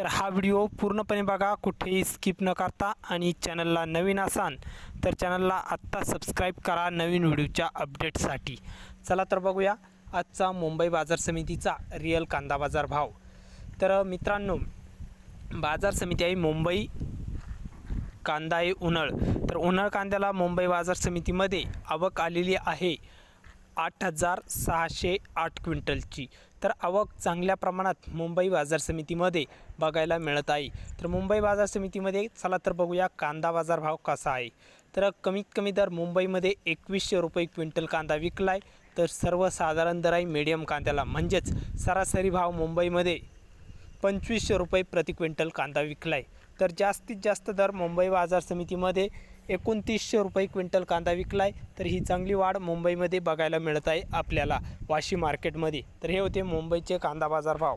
तर हा व्हिडिओ पूर्णपणे बघा कुठेही स्किप न करता. आणि चॅनलला नवीन असाल तर चॅनलला आत्ता सबस्क्राईब करा नवीन व्हिडिओच्या अपडेटसाठी चला तर बघूया आजचा मुंबई बाजार समितीचा रिअल कांदा बाजार भाव. तर मित्रांनो बाजार समिती आहे मुंबई कांदा आहे उन्हाळ. तर उन्हाळ कांद्याला मुंबई बाजार समितीमध्ये आवक आलेली आहे. आठ हजार सहाशे आठ क्विंटलची. तर आवक चांगल्या प्रमाणात मुंबई बाजार समितीमध्ये बघायला मिळत आहे. तर मुंबई बाजार समितीमध्ये चला तर बघूया कांदा बाजार भाव कसा आहे. तर कमीत कमी दर मुंबईमध्ये एकवीसशे रुपये क्विंटल कांदा विकला आहे तर सर्वसाधारण दर आहे मीडियम कांद्याला. म्हणजेच सरासरी भाव मुंबईमध्ये पंचवीसशे रुपये प्रति क्विंटल कांदा विकला आहे तर जास्तीत जास्त दर मुंबई बाजार समितीमध्ये एकोणतीसशे रुपये क्विंटल कांदा विकला आहे तर ही चांगली वाढ मुंबईमध्ये बघायला मिळत आहे आपल्याला. वाशी मार्केटमध्ये. तर हे होते मुंबईचे कांदा बाजार भाव